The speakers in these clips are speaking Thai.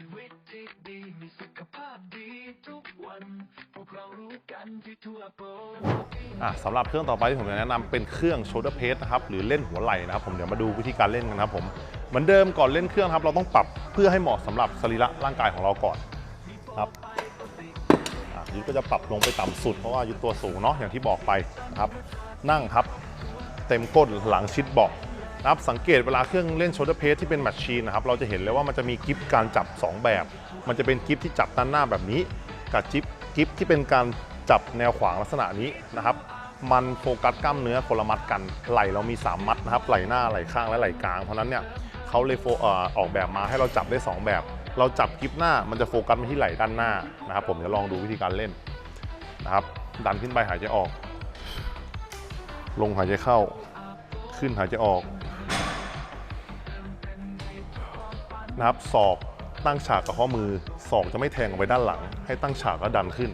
ชีวิตที่ดีมีสุขภาพดีทุกวัน พวกเรารู้กันที่ทั่วโลกอะสำหรับเครื่องต่อไปที่ผมจะแนะนำเป็นเครื่อง shoulder press นะครับหรือเล่นหัวไหล่นะครับผมเดี๋ยวมาดูวิธีการเล่นกันนะครับผมเหมือนเดิมก่อนเล่นเครื่องครับเราต้องปรับเพื่อให้เหมาะสำหรับสรีระร่างกายของเราก่อนครับอะยุทธก็จะปรับลงไปต่ำสุดเพราะว่ายุทธตัวสูงเนาะอย่างที่บอกไปนะครับนั่งครับ เต็มก้นหลังชิดเบาะ นะครับสังเกตเวลาเครื่องเล่น shoulder press ที่เป็นแมชชีนนะครับเราจะเห็นเลยว่ามันจะมีกิฟการจับ 2 แบบ มันจะเป็นกิฟที่จับด้านหน้าแบบนี้ กับจิบกิฟที่เป็นการจับแนวขวางลักษณะนี้นะครับมันโฟกัสกล้ามเนื้อคนละมัดกันไหล่เรามี 3 มัดนะครับไหล่หน้าไหล่ข้างและไหล่กลาง เพราะนั้นเนี่ยเขาเลยโฟเอ่อออกแบบมาให้เราจับได้ 2 แบบ เราจับกิฟหน้ามันจะโฟกัสไปที่ไหล่ด้านหน้านะครับผมจะลองดูวิธีการเล่นนะครับดันขึ้นไปหายใจออก ลงหายใจเข้า ขึ้นหายใจออก นะครับศอกตั้งฉากกับข้อมือศอกจะไม่แทงออกไปด้านหลัง ให้ตั้งฉากแล้วดันขึ้น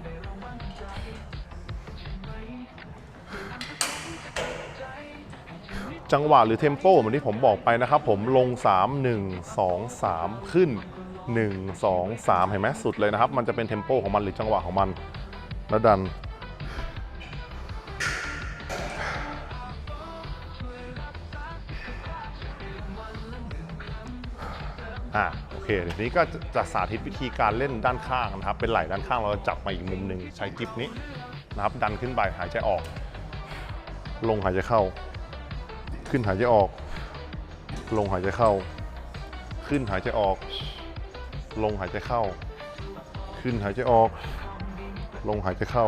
จังหวะหรือเทมโปเหมือนที่ผมบอกไปนะครับ ผมลง 3 1 2 3 ขึ้น 1 2 3 เห็นไหมสุดเลยนะครับ มันจะเป็นเทมโปของมันหรือจังหวะของมันแล้วดัน อะโอเคเดี๋ยวนี้ก็จะจะสาธิตวิธีการเล่นด้านข้างนะครับ เป็นไหล่ด้านข้างเราจะจับมาอีกมุมหนึ่งใช้กิฟนี้นะครับ ดันขึ้นไปหายใจออก ลงหายใจเข้า ขึ้นหายใจออก ลงหายใจเข้า ขึ้นหายใจออก ลงหายใจเข้า ขึ้นหายใจออก ลงหายใจเข้า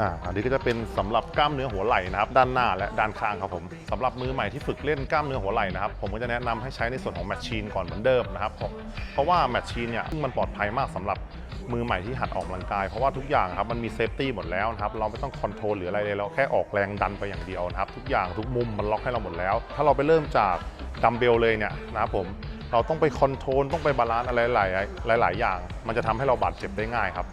อ่าอันนี้ก็จะเป็นสำหรับกล้ามเนื้อหัวไหล่นะครับ ด้านหน้าและด้านข้างครับผมสำหรับมือใหม่ที่ฝึกเล่นกล้ามเนื้อหัวไหล่นะครับ ผมก็จะแนะนำให้ใช้ในส่วนของแมชชีนก่อนเหมือนเดิมนะครับผมเพราะว่าแมชชีนเนี่ยมันปลอดภัยมากสำหรับมือใหม่ที่หัดออกกำลังกาย เพราะว่าทุกอย่างครับมันมีเซฟตี้หมดแล้วนะครับเราไม่ต้องคอนโทรลหรืออะไรเลยเราแค่ออกแรงดันไปอย่างเดียวนะครับ ทุกอย่างทุกมุมมันล็อกให้เราหมดแล้ว ถ้าเราไปเริ่มจากดัมเบลเลยเนี่ยนะครับผมเราต้องไปคอนโทรลต้องไปบาลานซ์อะไรหลายหลายอย่าง มันจะทำให้เราบาดเจ็บได้ง่ายครับ